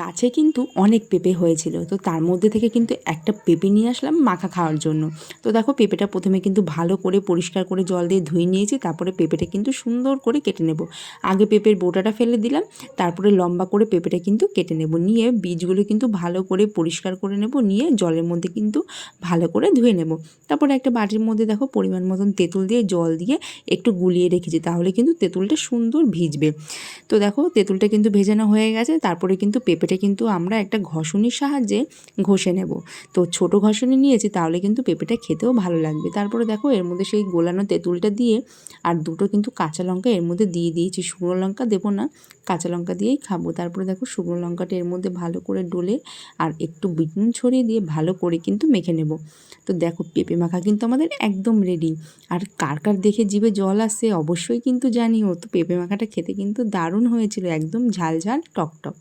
গাছে কিন্তু অনেক পেঁপে হয়েছিল। তো তার মধ্যে থেকে কিন্তু একটা পেঁপে নিয়ে আসলাম মাখা খাওয়ার জন্য। তো দেখো পেঁপেটা প্রথমে কিন্তু ভালো করে পরিষ্কার করে জল দিয়ে ধুয়ে নিয়েছি, তারপরে পেঁপেটা কিন্তু সুন্দর করে কেটে নেব। আগে পেঁপের বোটাটা ফেলে দিলাম, তারপরে লম্বা করে পেঁপেটা কিন্তু কেটে নেব। নিয়ে বীজগুলো কিন্তু ভালো করে পরিষ্কার করে নেব, নিয়ে জলের মধ্যে কিন্তু ভালো করে ধুয়ে নেব। তারপরে একটা বাটির মধ্যে দেখো পরিমাণ মতন তেঁতুল দিয়ে জল দিয়ে একটু গুলিয়ে রেখেছি, তাহলে কিন্তু তেঁতুলটা সুন্দর ভিজবে। তো দেখো তেঁতুলটা কিন্তু ভেজানো হয়ে গেছে, তারপরে কিন্তু পেঁপেটা কিন্তু আমরা একটা ঘষণির সাহায্যে ঘষে নেব। তো ছোট ঘষণি নিয়েছি, তাহলে কিন্তু পেঁপেটা খেতেও ভালো লাগবে। তারপরে দেখো, এর মধ্যে সেই গোলানো তেঁতুলটা দিয়ে আর দুটো কিন্তু কাঁচা লঙ্কা এর মধ্যে দিয়ে দিয়েছি। শুকনো লঙ্কা দেবো না, কাঁচা লঙ্কা দিয়েই খাব। তারপরে দেখো, শুকনো লঙ্কাটা এর মধ্যে ভালো করে ডলে আর একটু বিট নুন ছড়িয়ে দিয়ে ভালো করে কিন্তু মেখে নেব। তো দেখো, পেঁপে মাখা কিন্তু আমাদের একদম রেডি আর কার কার দেখে জিভে জল আসে অবশ্যই কিন্তু জানিও। তো পেঁপে মাখাটা খেতে কিন্তু দারুণ হয়েছিল, একদম ঝাল ঝাল, টক টক।